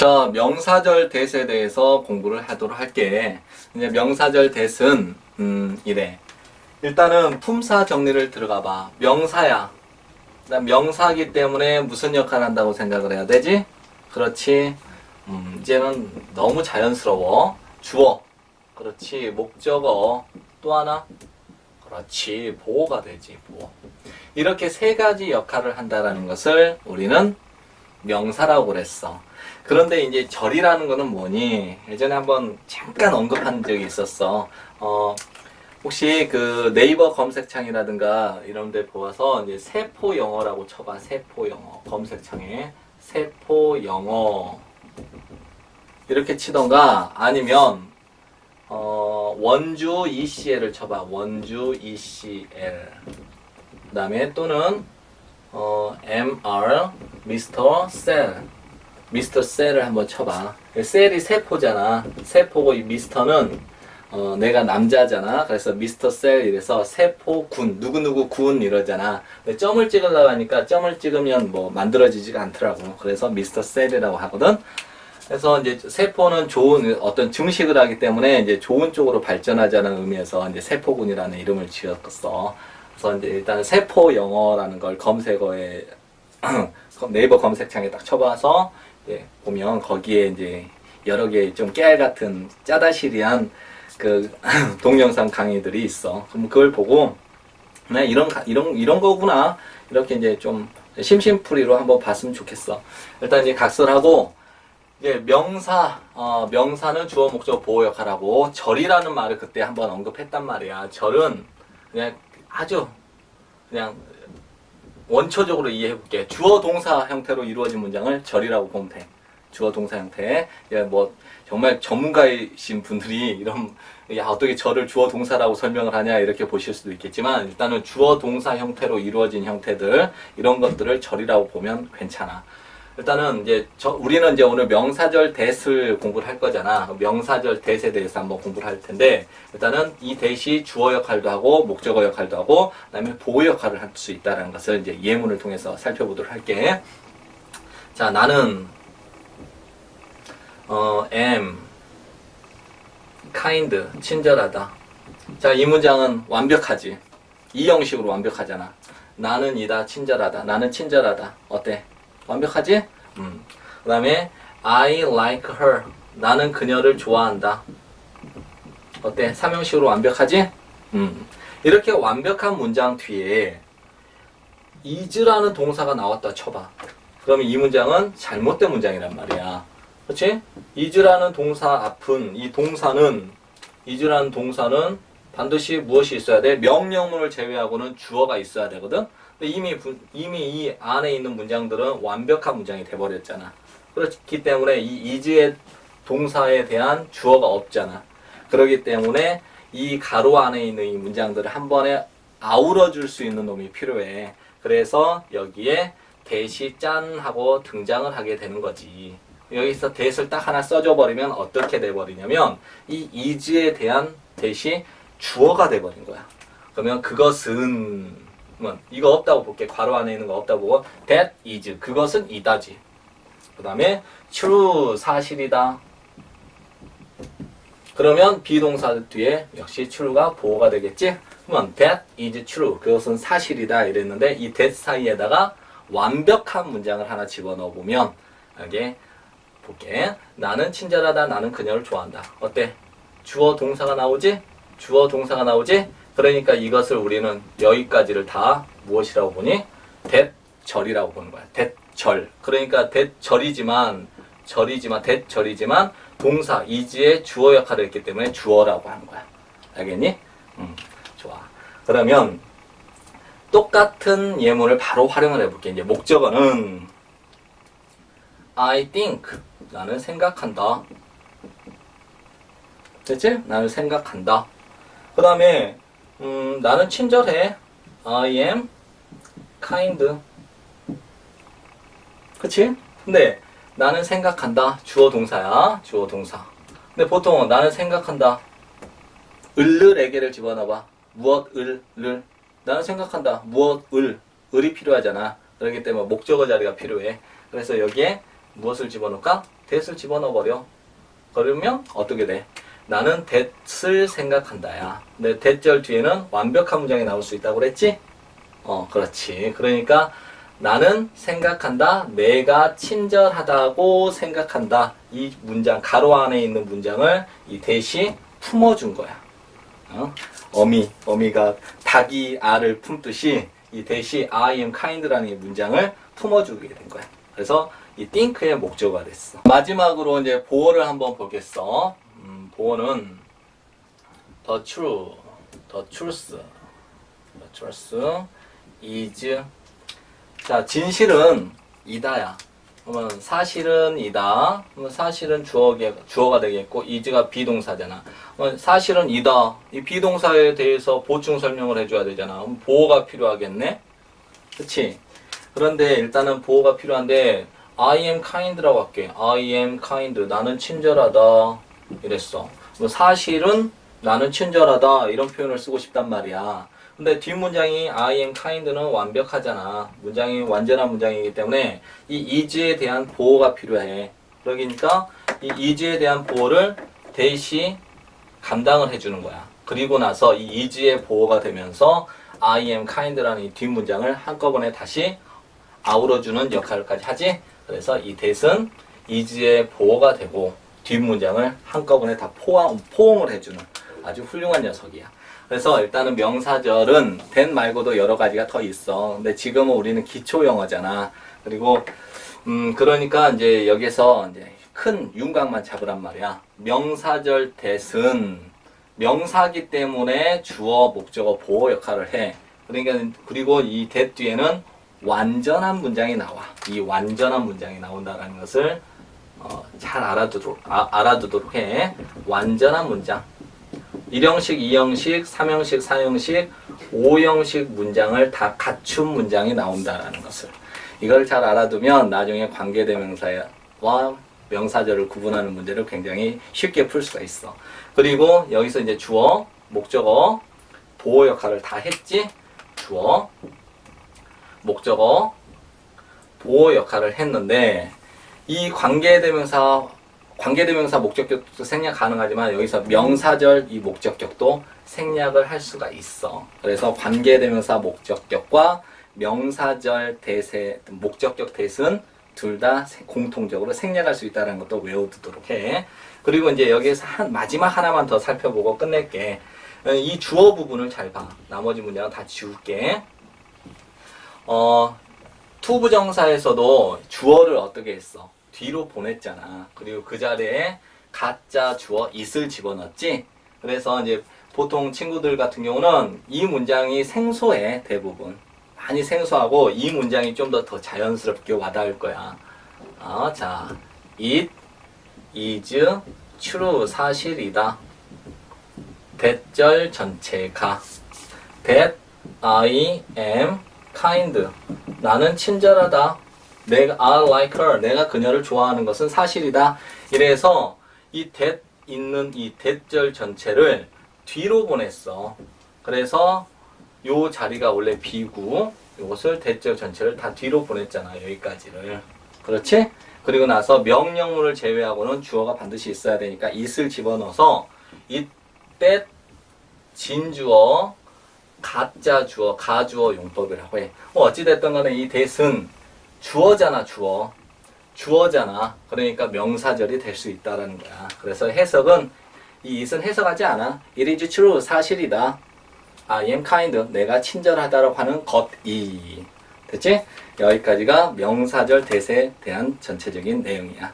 자, 명사절 대에 대해서 공부를 하도록 할게. 이제 명사절 대은 음, 이래. 일단은 품사 정리를 들어가 봐. 명사야. 난 명사기 때문에 무슨 역할을 한다고 생각을 해야 되지? 그렇지. 음, 이제는 너무 자연스러워. 주어. 그렇지. 목적어. 또 하나. 그렇지. 보호가 되지. 보호. 이렇게 세 가지 역할을 한다라는 것을 우리는 명사라고 그랬어. 그런데 이제 절이라는 거는 뭐니? 예전에 한번 잠깐 언급한 적이 있었어. 어, 혹시 그 네이버 검색창이라든가 이런 데 보아서 이제 세포 영어라고 쳐봐. 세포 영어. 검색창에 세포 영어. 이렇게 치던가 아니면 어, 원주 ECL을 쳐봐. 원주 ECL. 그 다음에 또는 어, MR 미스터 셀 미스터 셀을 한번 쳐봐. 셀이 세포잖아. 세포고 이 미스터는 어, 내가 남자잖아. 그래서 미스터 셀 이래서 세포군 누구누구 군 이러잖아. 근데 점을 찍으려고 하니까 점을 찍으면 뭐 만들어지지가 않더라고. 그래서 미스터 셀이라고 하거든. 그래서 이제 세포는 좋은 어떤 증식을 하기 때문에 이제 좋은 쪽으로 발전하자는 의미에서 이제 세포군이라는 이름을 지었어. 그래서 이제 일단 세포 영어라는 걸 검색어에 네이버 검색창에 딱 쳐봐서 이제 보면 거기에 이제 여러 개좀 깨알 같은 짜다시리한 그 동영상 강의들이 있어. 그럼 그걸 보고 네, 이런 가- 이런 이런 거구나 이렇게 이제 좀 심심풀이로 한번 봤으면 좋겠어. 일단 이제 각설하고 이제 명사, 어, 명사는 주어 목적 보호 역할하고 절이라는 말을 그때 한번 언급했단 말이야. 절은 그냥 아주 그냥 원초적으로 이해해볼게. 주어 동사 형태로 이루어진 문장을 절이라고 보면 돼. 주어 동사 형태. 예, 뭐 정말 전문가이신 분들이 이런 야 어떻게 절을 주어 동사라고 설명을 하냐 이렇게 보실 수도 있겠지만 일단은 주어 동사 형태로 이루어진 형태들 이런 것들을 절이라고 보면 괜찮아. 일단은 이제 저 우리는 이제 오늘 명사절 대을 공부를 할 거잖아. 명사절 대에 대해서 한번 공부를 할 텐데 일단은 이 대시 주어 역할도 하고 목적어 역할도 하고 그다음에 보호 역할을 할 수 있다는 것을 이제 예문을 통해서 살펴보도록 할게. 자, 나는 어 am kind 친절하다. 자, 이 문장은 완벽하지. 이 형식으로 완벽하잖아. 나는 이다 친절하다. 나는 친절하다. 어때? 완벽하지? 음. 그 다음에 I like her. 나는 그녀를 좋아한다. 어때? 삼형식으로 완벽하지? 음. 이렇게 완벽한 문장 뒤에 is라는 동사가 나왔다 쳐봐. 그러면 이 문장은 잘못된 문장이란 말이야. 그렇지? is라는 동사 앞은 이 동사는 is라는 동사는 반드시 무엇이 있어야 돼? 명령문을 제외하고는 주어가 있어야 되거든. 근데 이미 분- 이미 이 안에 있는 문장들은 완벽한 문장이 돼 버렸잖아. 그렇기 때문에 이 is의 동사에 대한 주어가 없잖아. 그렇기 때문에 이 가로 안에 있는 이 문장들을 한 번에 아우러 줄 수 있는 놈이 필요해. 그래서 여기에 대시 짠 하고 등장을 하게 되는 거지. 여기서 대를 딱 하나 써줘 버리면 어떻게 돼 버리냐면 이 is에 대한 대시 주어가 돼 버린 거야. 그러면 그것은 뭐, 이거 없다고 볼게. 괄호 안에 있는 거 없다고 보고 that is 그것은 이다지. 그 다음에 true 사실이다. 그러면 비동사 뒤에 역시 true가 보호가 되겠지? 그러면 that is true. 그것은 사실이다 이랬는데 이 that 사이에다가 완벽한 문장을 하나 집어넣어 보면 이게 볼게. 나는 친절하다. 나는 그녀를 좋아한다. 어때? 주어 동사가 나오지? 주어 동사가 나오지? 그러니까 이것을 우리는 여기까지를 다 무엇이라고 보니? 대절이라고 보는 거야. 대 절. 그러니까 대절이지만 절이지만 대절이지만 동사 이지의 주어 역할을 했기 때문에 주어라고 하는 거야. 알겠니? 음, 좋아. 그러면 똑같은 예문을 바로 활용을 해볼게. 이제 목적어는 I think 나는 생각한다. 됐지? 나는 생각한다. 그 다음에 음, 나는 친절해. I am kind. 그치? 근데 나는 생각한다. 주어 동사야. 주어 동사. 근데 보통 나는 생각한다. 을르에게를 집어넣어봐. 무엇 을 를. 나는 생각한다. 무엇 을. 을이 필요하잖아. 그렇기 때문에 목적어 자리가 필요해. 그래서 여기에 무엇을 집어넣을까? that을 집어넣어버려. 그러면 어떻게 돼? 나는 that을 생각한다야. 근데 that절 뒤에는 완벽한 문장이 나올 수 있다고 그랬지? 어, 그렇지. 그러니까 나는 생각한다. 내가 친절하다고 생각한다. 이 문장, 가로 안에 있는 문장을 이 that이 품어준 거야. 어? 어미, 어미가 닭이 알을 품듯이 이 that이 I am kind라는 이 문장을 품어주게 된 거야. 그래서 이 think의 목적어가 됐어. 마지막으로 이제 보어를 한번 보겠어. 음, 보어는 the true, the truth, the truth is 자 진실은 이다야. 그러면 사실은 이다. 그러면 사실은 주어가 주어가 되겠고 is가 비동사잖아. 사실은 이다. 이 비동사에 대해서 보충 설명을 해줘야 되잖아. 그럼 보호가 필요하겠네. 그렇지? 그런데 일단은 보호가 필요한데 I am kind라고 할게. I am kind. 나는 친절하다. 이랬어. 사실은 나는 친절하다. 이런 표현을 쓰고 싶단 말이야. 근데 뒷문장이 I am kind는 완벽하잖아. 문장이 완전한 문장이기 때문에 이 is에 대한 보호가 필요해. 그러니까 이 is에 대한 보호를 대시 감당을 해주는 거야. 그리고 나서 이 is의 보호가 되면서 I am kind라는 이 뒷문장을 한꺼번에 다시 아우러주는 역할까지 하지. 그래서 이 that은 is의 보호가 되고 뒷문장을 한꺼번에 다 포함, 포옹을 해주는 아주 훌륭한 녀석이야. 그래서 일단은 명사절은 that 말고도 여러 가지가 더 있어. 근데 지금은 우리는 기초 영어잖아. 그리고 음 그러니까 이제 여기서 이제 큰 윤곽만 잡으란 말이야. 명사절 that은 명사기 때문에 주어, 목적어, 보호 역할을 해. 그러니까 그리고 이 that 뒤에는 완전한 문장이 나와. 이 완전한 문장이 나온다는 것을 어, 잘 알아두도록 아, 알아두도록 해. 완전한 문장. 1형식, 2형식, 3형식, 4형식, 5형식 문장을 다 갖춘 문장이 나온다라는 것을. 이걸 잘 알아두면 나중에 관계대명사와 명사절을 구분하는 문제를 굉장히 쉽게 풀 수가 있어. 그리고 여기서 이제 주어, 목적어, 보호 역할을 다 했지? 주어, 목적어, 보호 역할을 했는데 이 관계대명사 관계대명사 목적격도 생략 가능하지만 여기서 명사절 이 목적격도 생략을 할 수가 있어. 그래서 관계대명사 목적격과 명사절 대세 목적격 대은 둘 다 공통적으로 생략할 수 있다는 것도 외워두도록 해. 그리고 이제 여기에서 한 마지막 하나만 더 살펴보고 끝낼게. 어, 이 주어 부분을 잘 봐. 나머지 문장은 다 지울게. 어, 투부정사에서도 주어를 어떻게 했어? 뒤로 보냈잖아. 그리고 그 자리에 가짜 주어 is을 집어넣었지. 그래서 이제 보통 친구들 같은 경우는 이 문장이 생소해 대부분 많이 생소하고 이 문장이 좀 더 더 자연스럽게 와닿을 거야. 어, 자, it is true 사실이다. 대절 전체가 that I am kind 나는 친절하다. 내가 I like her 내가 그녀를 좋아하는 것은 사실이다. 이래서 이 that 있는 이 that절 전체를 뒤로 보냈어. 그래서 요 자리가 원래 비고 이것을 that절 전체를 다 뒤로 보냈잖아. 여기까지를. 그렇지? 그리고 나서 명령문을 제외하고는 주어가 반드시 있어야 되니까 it을 집어넣어서 이 that 진주어 가짜 주어, 가주어 용법이라고 해. 뭐 어찌됐든 간에 이 that은 주어잖아, 주어. 주어잖아. 그러니까 명사절이 될 수 있다라는 거야. 그래서 해석은 이 it은 해석하지 않아. It is true, 사실이다. I am kind, 내가 친절하다라고 하는 것이. 됐지? 여기까지가 명사절 대세에 대한 전체적인 내용이야.